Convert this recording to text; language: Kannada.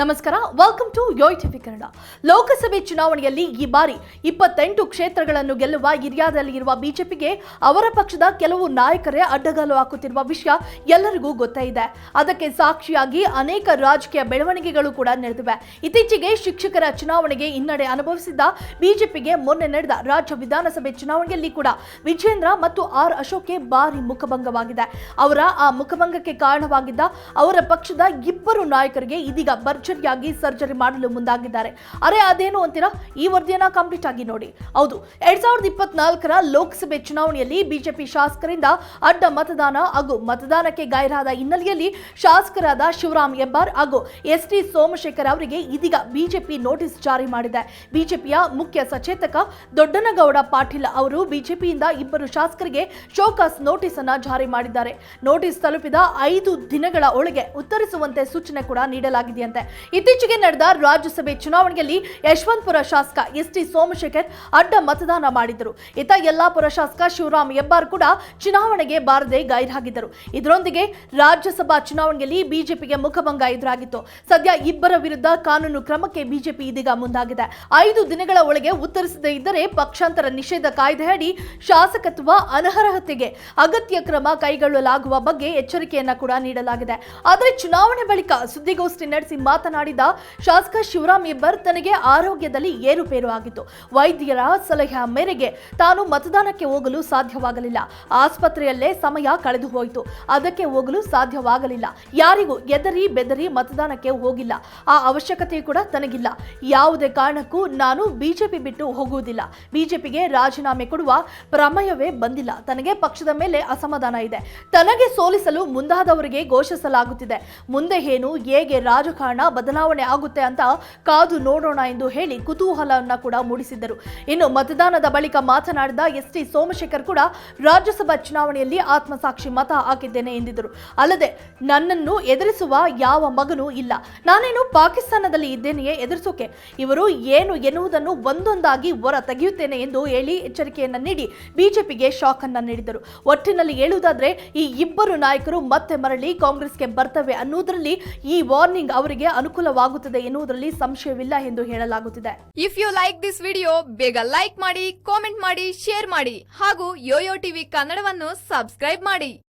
ನಮಸ್ಕಾರ welcome to Yoyo TV Kannada. ಲೋಕಸಭೆ ಚುನಾವಣೆಯಲ್ಲಿ ಈ ಬಾರಿ ಇಪ್ಪತ್ತೆಂಟು ಕ್ಷೇತ್ರಗಳನ್ನು ಗೆಲ್ಲುವ ಹಿರಿಯಾದಲ್ಲಿ ಇರುವ ಬಿಜೆಪಿಗೆ ಅವರ ಪಕ್ಷದ ಕೆಲವು ನಾಯಕರೇ ಅಡ್ಡಗಾಲು ಹಾಕುತ್ತಿರುವ ವಿಷಯ ಎಲ್ಲರಿಗೂ ಗೊತ್ತೇ ಇದೆ. ಅದಕ್ಕೆ ಸಾಕ್ಷಿಯಾಗಿ ಅನೇಕ ರಾಜಕೀಯ ಬೆಳವಣಿಗೆಗಳು ಕೂಡ ನಡೆದಿವೆ. ಇತ್ತೀಚೆಗೆ ಶಿಕ್ಷಕರ ಚುನಾವಣೆಗೆ ಹಿನ್ನಡೆ ಅನುಭವಿಸಿದ್ದ ಬಿಜೆಪಿಗೆ ಮೊನ್ನೆ ನಡೆದ ರಾಜ್ಯ ವಿಧಾನಸಭೆ ಚುನಾವಣೆಯಲ್ಲಿ ಕೂಡ ವಿಜೇಂದ್ರ ಮತ್ತು ಆರ್ ಅಶೋಕ್ಗೆ ಭಾರಿ ಮುಖಭಂಗವಾಗಿದೆ. ಅವರ ಆ ಮುಖಭಂಗಕ್ಕೆ ಕಾರಣವಾಗಿದ್ದ ಅವರ ಪಕ್ಷದ ಇಬ್ಬರು ನಾಯಕರಿಗೆ ಇದೀಗ ಭರ್ಜರಿಯಾಗಿ ಸರ್ಜರಿ ಮಾಡಲು ಮುಂದಾಗಿದ್ದಾರೆ. ಅರೆ, ಅದೇನು ಅಂತೀರಾ? ಈ ವರದಿಯನ್ನ ಕಂಪ್ಲೀಟ್ ಆಗಿ ನೋಡಿ. ಹೌದು, ಎರಡ್ ಸಾವಿರದ ಇಪ್ಪತ್ನಾಲ್ಕರ ಲೋಕಸಭೆ ಚುನಾವಣೆಯಲ್ಲಿ ಬಿಜೆಪಿ ಶಾಸಕರಿಂದ ಅಡ್ಡ ಮತದಾನ ಹಾಗೂ ಮತದಾನಕ್ಕೆ ಗೈರಾದ ಹಿನ್ನೆಲೆಯಲ್ಲಿ ಶಾಸಕರಾದ ಶಿವರಾಮ್ ಹೆಬ್ಬಾರ್ ಹಾಗೂ ಎಸ್ ಟಿ ಸೋಮಶೇಖರ್ ಅವರಿಗೆ ಇದೀಗ ಬಿಜೆಪಿ ನೋಟಿಸ್ ಜಾರಿ ಮಾಡಿದೆ. ಬಿಜೆಪಿಯ ಮುಖ್ಯ ಸಚೇತಕ ದೊಡ್ಡನಗೌಡ ಪಾಟೀಲ್ ಅವರು ಬಿಜೆಪಿಯಿಂದ ಇಬ್ಬರು ಶಾಸಕರಿಗೆ ಶೋಕಾಸ್ ನೋಟಿಸ್ ಅನ್ನ ಜಾರಿ ಮಾಡಿದ್ದಾರೆ. ನೋಟಿಸ್ ತಲುಪಿದ ಐದು ದಿನಗಳ ಒಳಗೆ ಉತ್ತರಿಸುವಂತೆ ಸೂಚನೆ ಕೂಡ ನೀಡಲಾಗಿದೆಯಂತೆ. ಇತ್ತೀಚೆಗೆ ನಡೆದ ರಾಜ್ಯಸಭೆ ಚುನಾವಣೆಯಲ್ಲಿ ಯಶವಂತಪುರ ಶಾಸಕ ಎಸ್ ಟಿ ಸೋಮಶೇಖರ್ ಅಡ್ಡ ಮತದಾನ ಮಾಡಿದ್ದರು. ಇತ್ತ ಯಲ್ಲಾಪುರ ಶಾಸಕ ಶಿವರಾಮ್ ಹೆಬ್ಬಾರ್ ಕೂಡ ಚುನಾವಣೆಗೆ ಬಾರದೆ ಗೈರಾಗಿದ್ದರು. ಇದರೊಂದಿಗೆ ರಾಜ್ಯಸಭಾ ಚುನಾವಣೆಯಲ್ಲಿ ಬಿಜೆಪಿಗೆ ಮುಖಭಂಗ ಎದುರಾಗಿತ್ತು. ಸದ್ಯ ಇಬ್ಬರ ವಿರುದ್ಧ ಕಾನೂನು ಕ್ರಮಕ್ಕೆ ಬಿಜೆಪಿ ಇದೀಗ ಮುಂದಾಗಿದೆ. ಐದು ದಿನಗಳ ಒಳಗೆ ಉತ್ತರಿಸದೇ ಇದ್ದರೆ ಪಕ್ಷಾಂತರ ನಿಷೇಧ ಕಾಯ್ದೆಯಡಿ ಶಾಸಕತ್ವ ಅನರ್ಹತೆಗೆ ಅಗತ್ಯ ಕ್ರಮ ಕೈಗೊಳ್ಳಲಾಗುವ ಬಗ್ಗೆ ಎಚ್ಚರಿಕೆಯನ್ನ ಕೂಡ ನೀಡಲಾಗಿದೆ. ಆದರೆ ಚುನಾವಣೆ ಬಳಿಕ ಸುದ್ದಿಗೋಷ್ಠಿ ನಡೆಸಿ ಮಾತನಾಡಿದ ಶಾಸಕ ಶಿವರಾಮ್ ಹೆಬ್ಬಾರ್ ತನಗೆ ಆರೋಗ್ಯದಲ್ಲಿ ಏರುಪೇರು ಆಗಿತ್ತು. ವೈದ್ಯರ ಸಲಹೆ ಮೇರೆಗೆ ತಾನು ಮತದಾನಕ್ಕೆ ಹೋಗಲು ಸಾಧ್ಯವಾಗಲಿಲ್ಲ. ಆಸ್ಪತ್ರೆಯಲ್ಲೇ ಸಮಯ ಕಳೆದು ಹೋಯಿತು. ಅದಕ್ಕೆ ಹೋಗಲು ಸಾಧ್ಯವಾಗಲಿಲ್ಲ. ಯಾರಿಗೂ ಎದರಿ ಬೆದರಿ ಮತದಾನಕ್ಕೆ ಹೋಗಿಲ್ಲ. ಆ ಅವಶ್ಯಕತೆ ಕೂಡ ತನಗಿಲ್ಲ. ಯಾವುದೇ ಕಾರಣಕ್ಕೂ ನಾನು ಬಿಜೆಪಿ ಬಿಟ್ಟು ಹೋಗುವುದಿಲ್ಲ. ಬಿಜೆಪಿಗೆ ರಾಜೀನಾಮೆ ಕೊಡುವ ಪ್ರಮೇಯವೇ ಬಂದಿಲ್ಲ. ತನಗೆ ಪಕ್ಷದ ಮೇಲೆ ಅಸಮಾಧಾನ ಇದೆ. ತನಗೆ ಸೋಲಿಸಲು ಮುಂದಾದವರಿಗೆ ಘೋಷಿಸಲಾಗುತ್ತಿದೆ. ಮುಂದೆ ಏನು, ಹೇಗೆ ರಾಜಕಾರಣ ಬದಲಾವಣೆ ಆಗುತ್ತೆ ಅಂತ ಕಾದು ನೋಡೋಣ ಎಂದು ಹೇಳಿ ಕುತೂಹಲವನ್ನು ಕೂಡ ಮೂಡಿಸಿದ್ದರು. ಇನ್ನು ಮತದಾನದ ಬಳಿಕ ಮಾತನಾಡಿದ ಎಸ್ ಟಿ ಸೋಮಶೇಖರ್ ಕೂಡ ರಾಜ್ಯಸಭಾ ಚುನಾವಣೆಯಲ್ಲಿ ಆತ್ಮಸಾಕ್ಷಿ ಮತ ಹಾಕಿದ್ದೇನೆ ಎಂದಿದ್ದರು. ಅಲ್ಲದೆ, ನನ್ನನ್ನು ಎದುರಿಸುವ ಯಾವ ಮಗನೂ ಇಲ್ಲ. ನಾನೇನು ಪಾಕಿಸ್ತಾನದಲ್ಲಿ ಇದ್ದೇನೆಯೇ ಎದುರಿಸೋಕೆ? ಇವರು ಏನು ಎನ್ನುವುದನ್ನು ಒಂದೊಂದಾಗಿ ಹೊರ ತೆಗೆಯುತ್ತೇನೆ ಎಂದು ಹೇಳಿ ಎಚ್ಚರಿಕೆಯನ್ನು ನೀಡಿ ಬಿಜೆಪಿಗೆ ಶಾಕ್ ಅನ್ನ ನೀಡಿದರು ಒಟ್ಟಿನಲ್ಲಿ ಹೇಳುವುದಾದ್ರೆ, ಈ ಇಬ್ಬರು ನಾಯಕರು ಮತ್ತೆ ಮರಳಿ ಕಾಂಗ್ರೆಸ್ಗೆ ಬರ್ತವೆ ಅನ್ನುವುದರಲ್ಲಿ ಈ ವಾರ್ನಿಂಗ್ ಅವರಿಗೆ ಅನುಕೂಲವಾಗುತ್ತದೆ ಎನ್ನುವುದರಲ್ಲಿ ಸಂಶಯವಿಲ್ಲ ಎಂದು ಹೇಳಲಾಗುತ್ತಿದೆ. If you like this video ಬೇಗ ಲೈಕ್ ಮಾಡಿ ಕಾಮೆಂಟ್ ಮಾಡಿ ಶೇರ್ ಮಾಡಿ ಹಾಗೂ ಯೋಯೋ ಟಿವಿ ಕನ್ನಡವನ್ನು ಸಬ್ಸ್ಕ್ರೈಬ್ ಮಾಡಿ.